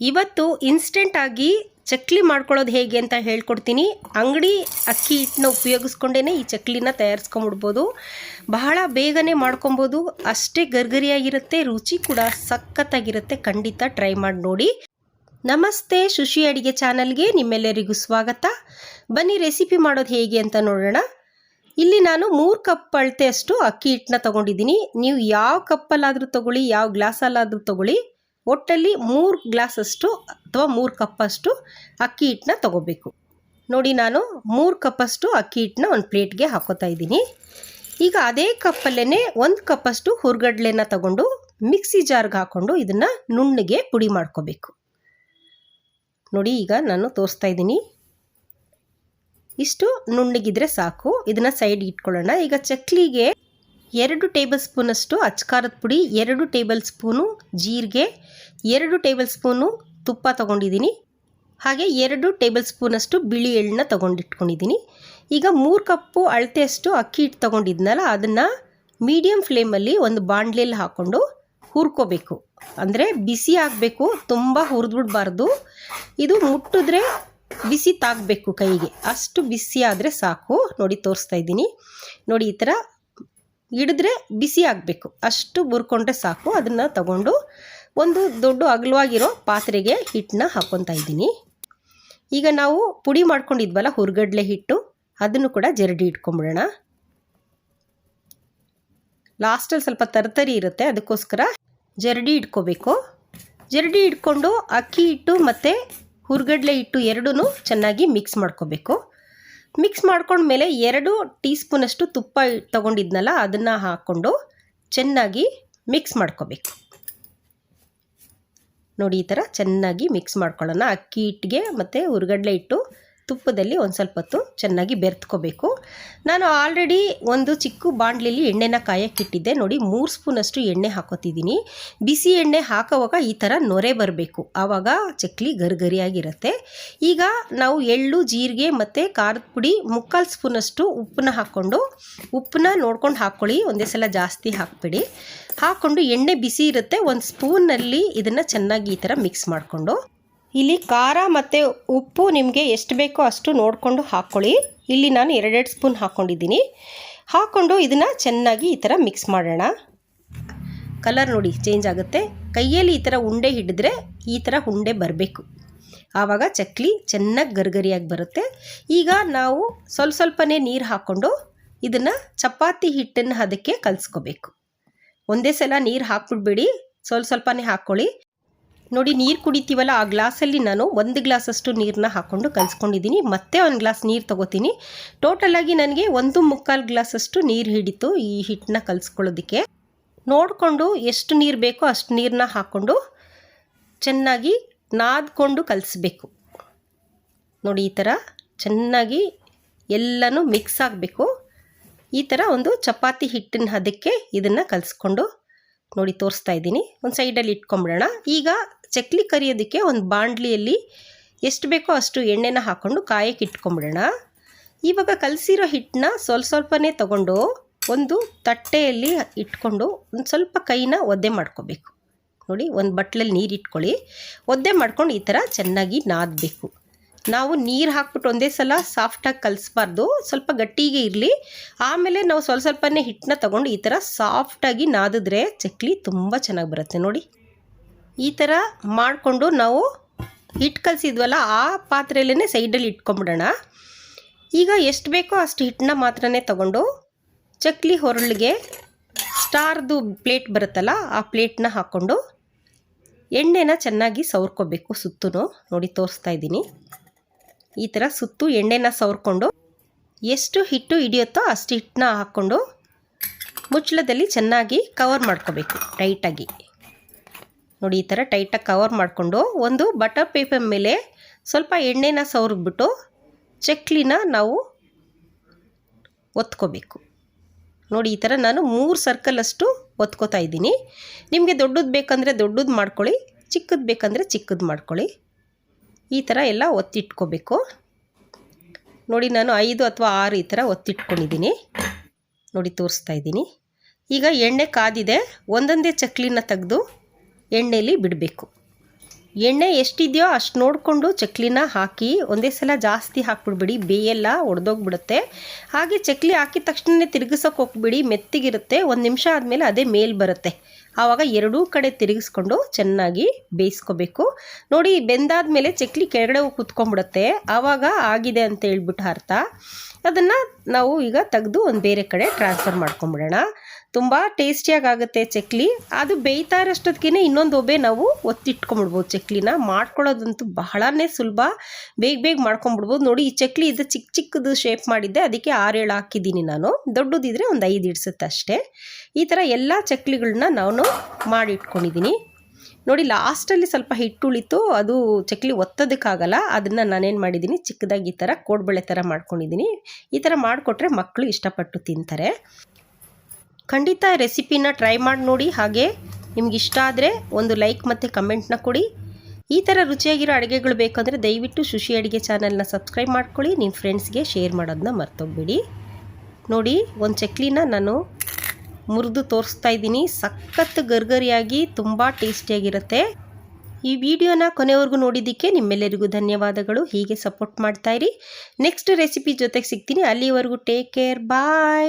ಇವತ್ತು ಇನ್ಸ್ಟೆಂಟಾಗಿ ಚಕ್ಲಿ ಮಾಡ್ಕೊಳ್ಳೋದು ಹೇಗೆ ಅಂತ ಹೇಳ್ಕೊಡ್ತೀನಿ. ಅಂಗಡಿ ಅಕ್ಕಿ ಹಿಟ್ಟನ್ನ ಉಪಯೋಗಿಸ್ಕೊಂಡೇ ಈ ಚಕ್ಲಿನ ತಯಾರಿಸ್ಕೊಂಬಿಡ್ಬೋದು. ಬಹಳ ಬೇಗನೆ ಮಾಡ್ಕೊಬೋದು. ಅಷ್ಟೇ ಗರ್ಗರಿಯಾಗಿರುತ್ತೆ, ರುಚಿ ಕೂಡ ಸಖತ್ತಾಗಿರುತ್ತೆ. ಖಂಡಿತ ಟ್ರೈ ಮಾಡಿ ನೋಡಿ. ನಮಸ್ತೆ ಶುಶಿ ಅಡಿಗೆ ಚಾನಲ್ಗೆ ನಿಮ್ಮೆಲ್ಲರಿಗೂ ಸ್ವಾಗತ. ಬನ್ನಿ ರೆಸಿಪಿ ಮಾಡೋದು ಹೇಗೆ ಅಂತ ನೋಡೋಣ. ಇಲ್ಲಿ ನಾನು ಮೂರು ಕಪ್ ಅಳತೆಯಷ್ಟು ಅಕ್ಕಿ ಹಿಟ್ಟನ್ನ ತೊಗೊಂಡಿದ್ದೀನಿ. ನೀವು ಯಾವ ಕಪ್ಪಲ್ಲಾದರೂ ತೊಗೊಳ್ಳಿ, ಯಾವ ಗ್ಲಾಸಲ್ಲಾದರೂ ತೊಗೊಳ್ಳಿ. ಒಟ್ಟಲ್ಲಿ ಮೂರು ಗ್ಲಾಸಷ್ಟು ಅಥವಾ ಮೂರು ಕಪ್ಪಷ್ಟು ಅಕ್ಕಿ ಹಿಟ್ಟನ್ನ ತೊಗೋಬೇಕು. ನೋಡಿ ನಾನು ಮೂರು ಕಪ್ಪಷ್ಟು ಅಕ್ಕಿ ಹಿಟ್ಟನ್ನ ಒಂದು ಪ್ಲೇಟ್ಗೆ ಹಾಕೋತಾ ಇದ್ದೀನಿ. ಈಗ ಅದೇ ಕಪ್ಪಲ್ಲೇ ಒಂದು ಕಪ್ಪಷ್ಟು ಹುರ್ಗಡ್ಲೆನ ತಗೊಂಡು ಮಿಕ್ಸಿ ಜಾರ್ಗೆ ಹಾಕ್ಕೊಂಡು ಇದನ್ನು ನುಣ್ಣಗೆ ಪುಡಿ ಮಾಡ್ಕೋಬೇಕು. ನೋಡಿ ಈಗ ನಾನು ತೋರಿಸ್ತಾ ಇದ್ದೀನಿ. ಇಷ್ಟು ನುಣ್ಣಗಿದ್ರೆ ಸಾಕು. ಇದನ್ನು ಸೈಡ್ ಇಟ್ಕೊಳ್ಳೋಣ. ಈಗ ಚಕ್ಲಿಗೆ ಎರಡು ಟೇಬಲ್ ಸ್ಪೂನಷ್ಟು ಅಚ್ಕಾರದ ಪುಡಿ, ಎರಡು ಟೇಬಲ್ ಸ್ಪೂನು ಜೀರಿಗೆ, ಎರಡು ಟೇಬಲ್ ಸ್ಪೂನು ತುಪ್ಪ ತೊಗೊಂಡಿದ್ದೀನಿ. ಹಾಗೆ ಎರಡು ಟೇಬಲ್ ಸ್ಪೂನಷ್ಟು ಬಿಳಿ ಎಳ್ಳನ್ನ ತೊಗೊಂಡಿಟ್ಕೊಂಡಿದ್ದೀನಿ. ಈಗ ಮೂರು ಕಪ್ಪು ಅಳತೆಯಷ್ಟು ಅಕ್ಕಿ ಹಿಟ್ಟು ತೊಗೊಂಡಿದ್ನಲ್ಲ, ಅದನ್ನು ಮೀಡಿಯಮ್ ಫ್ಲೇಮಲ್ಲಿ ಒಂದು ಬಾಣಲೆಯಲ್ಲಿ ಹಾಕ್ಕೊಂಡು ಹುರ್ಕೋಬೇಕು. ಅಂದರೆ ಬಿಸಿ ಆಗಬೇಕು, ತುಂಬ ಹುರಿದ್ಬಿಡ್ಬಾರ್ದು. ಇದು ಮುಟ್ಟಿದ್ರೆ ಬಿಸಿ ತಾಗಬೇಕು ಕೈಗೆ. ಅಷ್ಟು ಬಿಸಿ ಆದರೆ ಸಾಕು. ನೋಡಿ, ತೋರಿಸ್ತಾ ಇದ್ದೀನಿ. ನೋಡಿ, ಈ ಥರ ಹಿಡಿದ್ರೆ ಬಿಸಿ ಆಗಬೇಕು. ಅಷ್ಟು ಬುರ್ಕೊಂಡ್ರೆ ಸಾಕು. ಅದನ್ನು ತಗೊಂಡು ಒಂದು ದೊಡ್ಡ ಅಗಲವಾಗಿರೋ ಪಾತ್ರೆಗೆ ಹಿಟ್ಟನ್ನ ಹಾಕ್ಕೊತಾ ಇದ್ದೀನಿ. ಈಗ ನಾವು ಪುಡಿ ಮಾಡ್ಕೊಂಡಿದ್ವಲ್ಲ, ಹುರ್ಗಡ್ಲೆ ಹಿಟ್ಟು, ಅದನ್ನು ಕೂಡ ಜರಡಿ ಇಟ್ಕೊಂಬಿಡೋಣ. ಲಾಸ್ಟಲ್ಲಿ ಸ್ವಲ್ಪ ತರತರಿ ಇರುತ್ತೆ, ಅದಕ್ಕೋಸ್ಕರ ಜರಡಿ ಇಟ್ಕೋಬೇಕು. ಜರಡಿ ಇಟ್ಕೊಂಡು ಅಕ್ಕಿ ಹಿಟ್ಟು ಮತ್ತು ಹುರ್ಗಡ್ಲೆ ಹಿಟ್ಟು ಎರಡೂ ಚೆನ್ನಾಗಿ ಮಿಕ್ಸ್ ಮಾಡ್ಕೋಬೇಕು. ಮಿಕ್ಸ್ ಮಾಡ್ಕೊಂಡ್ಮೇಲೆ ಎರಡು ಟೀ ಸ್ಪೂನಷ್ಟು ತುಪ್ಪ ತಗೊಂಡಿದ್ನಲ್ಲ, ಅದನ್ನು ಹಾಕ್ಕೊಂಡು ಚೆನ್ನಾಗಿ ಮಿಕ್ಸ್ ಮಾಡ್ಕೋಬೇಕು. ನೋಡಿ ಈ ಥರ ಚೆನ್ನಾಗಿ ಮಿಕ್ಸ್ ಮಾಡ್ಕೊಳ್ಳೋಣ. ಅಕ್ಕಿ ಹಿಟ್ಟಿಗೆ ಮತ್ತು ಹುರ್ಗಡ್ಲೆ ಹಿಟ್ಟು ತುಪ್ಪದಲ್ಲಿ ಒಂದು ಸ್ವಲ್ಪ ಹೊತ್ತು ಚೆನ್ನಾಗಿ ಬೆರೆತ್ಕೋಬೇಕು. ನಾನು ಆಲ್ರೆಡಿ ಒಂದು ಚಿಕ್ಕ ಬಾಣಲಿಲಿ ಎಣ್ಣೆನ ಕಾಯಕ್ಕಿಟ್ಟಿದ್ದೆ ನೋಡಿ, ಮೂರು ಸ್ಪೂನಷ್ಟು ಎಣ್ಣೆ ಹಾಕೋತಿದ್ದೀನಿ. ಬಿಸಿ ಎಣ್ಣೆ ಹಾಕೋವಾಗ ಈ ಥರ ನೊರೆ ಬರಬೇಕು. ಆವಾಗ ಚಕ್ಲಿ ಗರಿಗರಿಯಾಗಿರುತ್ತೆ. ಈಗ ನಾವು ಎಳ್ಳು, ಜೀರಿಗೆ ಮತ್ತು ಖಾರದ ಪುಡಿ ಮುಕ್ಕಾಲು ಸ್ಪೂನಷ್ಟು ಉಪ್ಪನ್ನ ಹಾಕ್ಕೊಂಡು, ಉಪ್ಪನ್ನ ನೋಡ್ಕೊಂಡು ಹಾಕ್ಕೊಳ್ಳಿ ಒಂದೇ ಸಲ ಜಾಸ್ತಿ ಹಾಕ್ಬಿಡಿ. ಹಾಕ್ಕೊಂಡು ಎಣ್ಣೆ ಬಿಸಿ ಇರುತ್ತೆ. ಒಂದು ಸ್ಪೂನಲ್ಲಿ ಇದನ್ನು ಚೆನ್ನಾಗಿ ಈ ಥರ ಮಿಕ್ಸ್ ಮಾಡಿಕೊಂಡು. ಇಲ್ಲಿ ಖಾರ ಮತ್ತು ಉಪ್ಪು ನಿಮಗೆ ಎಷ್ಟು ಬೇಕೋ ಅಷ್ಟು ನೋಡಿಕೊಂಡು ಹಾಕ್ಕೊಳ್ಳಿ. ಇಲ್ಲಿ ನಾನು ಎರಡೆರಡು ಸ್ಪೂನ್ ಹಾಕ್ಕೊಂಡಿದ್ದೀನಿ. ಹಾಕ್ಕೊಂಡು ಇದನ್ನು ಚೆನ್ನಾಗಿ ಈ ಥರ ಮಿಕ್ಸ್ ಮಾಡೋಣ. ಕಲರ್ ನೋಡಿ ಚೇಂಜ್ ಆಗುತ್ತೆ. ಕೈಯಲ್ಲಿ ಈ ಥರ ಉಂಡೆ ಹಿಡಿದ್ರೆ ಈ ಥರ ಉಂಡೆ ಬರಬೇಕು. ಆವಾಗ ಚಕ್ಲಿ ಚೆನ್ನಾಗಿ ಗರ್ಗರಿಯಾಗಿ ಬರುತ್ತೆ. ಈಗ ನಾವು ಸ್ವಲ್ಪ ಸ್ವಲ್ಪನೇ ನೀರು ಹಾಕ್ಕೊಂಡು ಇದನ್ನು ಚಪಾತಿ ಹಿಟ್ಟನ್ನು ಅದಕ್ಕೆ ಕಲಿಸ್ಕೋಬೇಕು. ಒಂದೇ ಸಲ ನೀರು ಹಾಕ್ಬಿಡ್ಬೇಡಿ. ಸ್ವಲ್ಪ ಸ್ವಲ್ಪನೇ ಹಾಕ್ಕೊಳ್ಳಿ. ನೋಡಿ, ನೀರು ಕುಡಿತೀವಲ್ಲ, ಆ ಗ್ಲಾಸಲ್ಲಿ ನಾನು ಒಂದು ಗ್ಲಾಸಷ್ಟು ನೀರನ್ನ ಹಾಕ್ಕೊಂಡು ಕಲಿಸ್ಕೊಂಡಿದ್ದೀನಿ. ಮತ್ತೆ ಒಂದು ಗ್ಲಾಸ್ ನೀರು ತೊಗೋತೀನಿ. ಟೋಟಲಾಗಿ ನನಗೆ ಒಂದು ಮುಕ್ಕಾಲು ಗ್ಲಾಸಷ್ಟು ನೀರು ಹಿಡಿತು ಈ ಹಿಟ್ಟನ್ನ ಕಲಿಸ್ಕೊಳ್ಳೋದಕ್ಕೆ. ನೋಡಿಕೊಂಡು ಎಷ್ಟು ನೀರು ಬೇಕೋ ಅಷ್ಟು ನೀರನ್ನ ಹಾಕ್ಕೊಂಡು ಚೆನ್ನಾಗಿ ನಾದ್ಕೊಂಡು ಕಲಿಸ್ಬೇಕು. ನೋಡಿ, ಈ ಥರ ಚೆನ್ನಾಗಿ ಎಲ್ಲನೂ ಮಿಕ್ಸ್ ಆಗಬೇಕು. ಈ ಥರ ಒಂದು ಚಪಾತಿ ಹಿಟ್ಟಿನ ಹದಕ್ಕೆ ಇದನ್ನು ಕಲಿಸ್ಕೊಂಡು ನೋಡಿ, ತೋರಿಸ್ತಾ ಇದ್ದೀನಿ. ಒಂದು ಸೈಡಲ್ಲಿ ಇಟ್ಕೊಂಬಿಡೋಣ. ಈಗ ಚಕ್ಲಿ ಕರಿಯೋದಕ್ಕೆ ಒಂದು ಬಾಂಡ್ಲಿಯಲ್ಲಿ ಎಷ್ಟು ಬೇಕೋ ಅಷ್ಟು ಎಣ್ಣೆನ ಹಾಕ್ಕೊಂಡು ಕಾಯಕ್ಕೆ ಇಟ್ಕೊಂಬಿಡೋಣ. ಇವಾಗ ಕಲಸಿರೋ ಹಿಟ್ಟನ್ನ ಸ್ವಲ್ಪ ಸ್ವಲ್ಪನೇ ತಗೊಂಡು ಒಂದು ತಟ್ಟೆಯಲ್ಲಿ ಇಟ್ಕೊಂಡು ಒಂದು ಸ್ವಲ್ಪ ಕೈನ ಒದ್ದೆ ಮಾಡ್ಕೋಬೇಕು. ನೋಡಿ, ಒಂದು ಬಟ್ಲಲ್ಲಿ ನೀರು ಇಟ್ಕೊಳ್ಳಿ. ಒದ್ದೆ ಮಾಡ್ಕೊಂಡು ಈ ಥರ ಚೆನ್ನಾಗಿ ನಾದಬೇಕು. ನಾವು ನೀರು ಹಾಕ್ಬಿಟ್ಟು ಒಂದೇ ಸಲ ಸಾಫ್ಟಾಗಿ ಕಲಿಸ್ಬಾರ್ದು. ಸ್ವಲ್ಪ ಗಟ್ಟಿಗೆ ಇರಲಿ. ಆಮೇಲೆ ನಾವು ಸ್ವಲ್ಪ ಸ್ವಲ್ಪನೇ ಹಿಟ್ಟನ್ನ ತೊಗೊಂಡು ಈ ಥರ ಸಾಫ್ಟಾಗಿ ನಾದಿದ್ರೆ ಚಕ್ಲಿ ತುಂಬ ಚೆನ್ನಾಗಿ ಬರುತ್ತೆ. ನೋಡಿ. ಈ ಥರ ಮಾಡಿಕೊಂಡು ನಾವು ಹಿಟ್ಟು ಕಲಿಸಿದ್ವಲ್ಲ ಆ ಪಾತ್ರೆಯಲ್ಲೇ ಸೈಡಲ್ಲಿ ಇಟ್ಕೊಂಬಿಡೋಣ. ಈಗ ಎಷ್ಟು ಬೇಕೋ ಅಷ್ಟು ಹಿಟ್ಟನ್ನ ಮಾತ್ರನೇ ತಗೊಂಡು ಚಕ್ಲಿ ಹೊರಳಿಗೆ ಸ್ಟಾರ್ದು ಪ್ಲೇಟ್ ಬರುತ್ತಲ್ಲ ಆ ಪ್ಲೇಟ್ನ ಹಾಕ್ಕೊಂಡು ಎಣ್ಣೆನ ಚೆನ್ನಾಗಿ ಸವರ್ಕೋಬೇಕು ಸುತ್ತೂ ನೋಡಿ ತೋರಿಸ್ತಾ ಇದ್ದೀನಿ. ಈ ಥರ ಸುತ್ತು ಎಣ್ಣೆನ ಸವರ್ಕೊಂಡು ಎಷ್ಟು ಹಿಟ್ಟು ಹಿಡಿಯುತ್ತೋ ಅಷ್ಟು ಹಿಟ್ಟನ್ನ ಹಾಕ್ಕೊಂಡು ಮುಚ್ಚಳದಲ್ಲಿ ಚೆನ್ನಾಗಿ ಕವರ್ ಮಾಡ್ಕೋಬೇಕು ಟೈಟಾಗಿ ನೋಡಿ, ಈ ಥರ ಟೈಟಾಗಿ ಕವರ್ ಮಾಡಿಕೊಂಡು ಒಂದು ಬಟರ್ ಪೇಪರ್ ಮೇಲೆ ಸ್ವಲ್ಪ ಎಣ್ಣೆನ ಸವರ್ಬಿಟ್ಟು ಚಕ್ಲಿನ ನಾವು ಒತ್ಕೋಬೇಕು. ನೋಡಿ, ಈ ಥರ ನಾನು ಮೂರು ಸರ್ಕಲಷ್ಟು ಒತ್ಕೋತಾ ಇದ್ದೀನಿ. ನಿಮಗೆ ದೊಡ್ಡದು ಬೇಕಂದರೆ ದೊಡ್ಡದು ಮಾಡ್ಕೊಳ್ಳಿ, ಚಿಕ್ಕದು ಬೇಕಂದರೆ ಚಿಕ್ಕದು ಮಾಡ್ಕೊಳ್ಳಿ. ಈ ಥರ ಎಲ್ಲ ಒತ್ತಿಟ್ಕೋಬೇಕು. ನೋಡಿ, ನಾನು ಐದು ಅಥವಾ ಆರು ಈ ಥರ ಒತ್ತಿಟ್ಕೊಂಡಿದ್ದೀನಿ. ನೋಡಿ, ತೋರಿಸ್ತಾ ಇದ್ದೀನಿ. ಈಗ ಎಣ್ಣೆ ಕಾದಿದೆ, ಒಂದೊಂದೇ ಚಕ್ಲಿನ ತೆಗೆದು ಎಣ್ಣೆಯಲ್ಲಿ ಬಿಡಬೇಕು. ಎಣ್ಣೆ ಎಷ್ಟಿದೆಯೋ ಅಷ್ಟು ನೋಡಿಕೊಂಡು ಚಕ್ಲಿನ ಹಾಕಿ ಒಂದೇ ಸಲ ಜಾಸ್ತಿ ಹಾಕ್ಬಿಡ್ಬೇಡಿ. ಬೇಯೆಲ್ಲ ಒಡೆದೋಗ್ಬಿಡುತ್ತೆ. ಹಾಗೆ ಚಕ್ಲಿ ಹಾಕಿದ ತಕ್ಷಣನೇ ತಿರುಗಿಸೋಕೆ ಹೋಗ್ಬಿಡಿ. ಮೆತ್ತಿಗಿರುತ್ತೆ. ಒಂದು ನಿಮಿಷ ಆದಮೇಲೆ ಅದೇ ಮೇಲ್ ಬರುತ್ತೆ. ಆವಾಗ ಎರಡೂ ಕಡೆ ತಿರುಗಿಸ್ಕೊಂಡು ಚೆನ್ನಾಗಿ ಬೇಯಿಸ್ಕೋಬೇಕು. ನೋಡಿ ಬೆಂದಾದ ಮೇಲೆ ಚಕ್ಲಿ ಕೆಳಗಡೆ ಹೋಗಿ ಕುತ್ಕೊಂಡ್ಬಿಡುತ್ತೆ. ಆವಾಗ ಆಗಿದೆ ಅಂತ ಹೇಳ್ಬಿಟ್ಟು ಅರ್ಥ. ಅದನ್ನು ನಾವು ಈಗ ತೆಗೆದು ಒಂದು ಬೇರೆ ಕಡೆ ಟ್ರಾನ್ಸ್ಫರ್ ಮಾಡ್ಕೊಂಬಿಡೋಣ. ತುಂಬ ಟೇಸ್ಟಿಯಾಗಿ ಆಗುತ್ತೆ ಚಕ್ಲಿ. ಅದು ಬೇಯ್ತಾ ಇರೋಷ್ಟೊತ್ತಿಗೆ ಇನ್ನೊಂದು ಒಬ್ಬೆ ನಾವು ಒತ್ತಿಟ್ಕೊಂಬಿಡ್ಬೋದು ಚಕ್ಲಿನ. ಮಾಡ್ಕೊಳ್ಳೋದಂತೂ ಬಹಳನೇ ಸುಲಭ. ಬೇಗ ಬೇಗ ಮಾಡ್ಕೊಂಬಿಡ್ಬೋದು. ನೋಡಿ, ಈ ಚಕ್ಲಿ ಇದು ಚಿಕ್ಕ ಚಿಕ್ಕದು ಶೇಪ್ ಮಾಡಿದ್ದೆ. ಅದಕ್ಕೆ ಆರೇಳು ಹಾಕಿದ್ದೀನಿ ನಾನು. ದೊಡ್ಡದಿದ್ರೆ ಒಂದು ಐದು ಇಡ್ಸುತ್ತೆ ಅಷ್ಟೇ ಈ ಥರ ಎಲ್ಲ ಚಕ್ಲಿಗಳನ್ನ ನಾನು ಮಾಡಿಟ್ಕೊಂಡಿದ್ದೀನಿ ನೋಡಿ, ಲಾಸ್ಟಲ್ಲಿ ಸ್ವಲ್ಪ ಹಿಟ್ಟು ಉಳಿತು ಅದು ಚಕ್ಲಿ ಒತ್ತೋದಕ್ಕಾಗಲ್ಲ. ಅದನ್ನು ನಾನೇನು ಮಾಡಿದ್ದೀನಿ, ಚಿಕ್ಕದಾಗಿ ಈ ಥರ ಕೋಡ್ಬಳೆ ಥರ ಮಾಡ್ಕೊಂಡಿದ್ದೀನಿ. ಈ ಥರ ಮಾಡಿಕೊಟ್ರೆ ಮಕ್ಕಳು ಇಷ್ಟಪಟ್ಟು ತಿಂತಾರೆ. ಖಂಡಿತ ರೆಸಿಪಿನ ಟ್ರೈ ಮಾಡಿ ನೋಡಿ. ಹಾಗೆ ನಿಮ್ಗೆ ಇಷ್ಟ ಆದರೆ ಒಂದು ಲೈಕ್ ಮತ್ತು ಕಮೆಂಟ್ನ ಕೊಡಿ. ಈ ಥರ ರುಚಿಯಾಗಿರೋ ಅಡುಗೆಗಳು ಬೇಕಂದರೆ ದಯವಿಟ್ಟು ಶುಶಿ ಅಡುಗೆ ಚಾನಲ್ನ ಸಬ್ಸ್ಕ್ರೈಬ್ ಮಾಡ್ಕೊಳ್ಳಿ. ನಿಮ್ಮ ಫ್ರೆಂಡ್ಸ್ಗೆ ಶೇರ್ ಮಾಡೋದನ್ನ ಮರ್ತೋಗ್ಬೇಡಿ. ನೋಡಿ, ಒಂದು ಚಕ್ಲಿನ ನಾನು ಮುರಿದು ತೋರಿಸ್ತಾ ಇದ್ದೀನಿ. ಸಖತ್ ಗರ್ಗರಿಯಾಗಿ ತುಂಬ ಟೇಸ್ಟಿಯಾಗಿರುತ್ತೆ. ಈ ವಿಡಿಯೋನ ಕೊನೆವರೆಗೂ ನೋಡಿದ್ದಕ್ಕೆ ನಿಮ್ಮೆಲ್ಲರಿಗೂ ಧನ್ಯವಾದಗಳು. ಹೀಗೆ ಸಪೋರ್ಟ್ ಮಾಡ್ತಾಯಿರಿ ನೆಕ್ಸ್ಟ್ ರೆಸಿಪಿ ಜೊತೆಗೆ ಸಿಗ್ತೀನಿ. ಅಲ್ಲಿವರೆಗೂ ಟೇಕ್ ಕೇರ್. ಬಾಯ್.